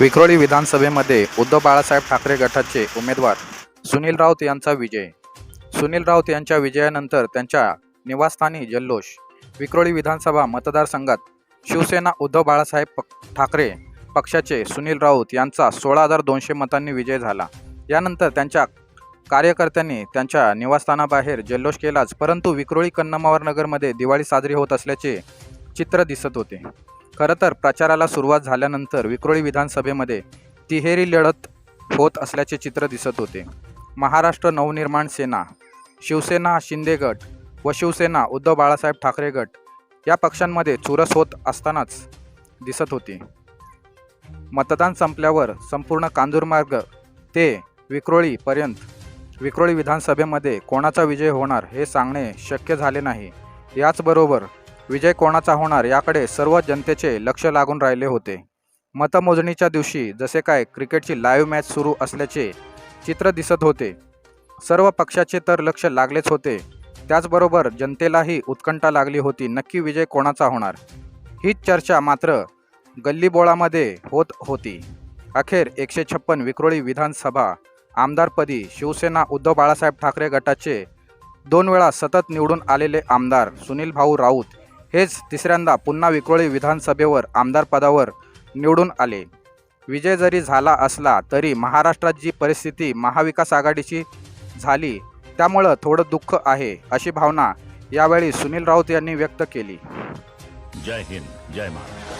विक्रोळी विधानसभेमध्ये उद्धव बाळासाहेब ठाकरे गटाचे उमेदवार सुनील राऊत यांचा विजय. सुनील राऊत यांच्या विजयानंतर त्यांच्या निवासस्थानी जल्लोष. विक्रोळी विधानसभा मतदारसंघात शिवसेना उद्धव बाळासाहेब पक- ठाकरे पक्षाचे सुनील राऊत यांचा सोळा हजार दोनशे मतांनी विजय झाला. यानंतर त्यांच्या कार्यकर्त्यांनी त्यांच्या निवासस्थानाबाहेर जल्लोष केलाच परंतु विक्रोळी कन्नमावर नगरमध्ये दिवाळी साजरी होत असल्याचे चित्र दिसत होते. खरं तर प्रचाराला सुरुवात झाल्यानंतर विक्रोळी विधानसभेमध्ये तिहेरी लढत होत असल्याचे चित्र दिसत होते. महाराष्ट्र नवनिर्माण सेना शिवसेना शिंदे गट व शिवसेना उद्धव बाळासाहेब ठाकरे गट या पक्षांमध्ये चुरस होत असतानाच दिसत होती. मतदान संपल्यावर संपूर्ण कांजूरमार्ग ते विक्रोळीपर्यंत विक्रोळी विधानसभेमध्ये कोणाचा विजय होणार हे सांगणे शक्य झाले नाही. याचबरोबर विजय कोणाचा होणार याकडे सर्व जनतेचे लक्ष लागून राहिले होते. मतमोजणीच्या दिवशी जसे काय क्रिकेटची लाईव्ह मॅच सुरू असल्याचे चित्र दिसत होते. सर्व पक्षाचे तर लक्ष लागलेच होते. त्याचबरोबर जनतेलाही उत्कंठा लागली होती नक्की विजय कोणाचा होणार? हीच चर्चा मात्र गल्लीबोळामध्ये होत होती. अखेर एकशे छप्पन विक्रोळी विधानसभा आमदारपदी शिवसेना उद्धव बाळासाहेब ठाकरे गटाचे दोन वेळा सतत निवडून आलेले आमदार सुनील भाऊ राऊत हेच तिसऱ्यांदा पुन्हा विक्रोळी विधानसभेवर आमदारपदावर निवडून आले. विजय जरी झाला असला तरी महाराष्ट्रात जी परिस्थिती महाविकास आघाडीची झाली. त्यामुळं थोडं दुःख आहे अशी भावना यावेळी सुनील राऊत यांनी व्यक्त केली. जय हिंद जय महाराष्ट्र.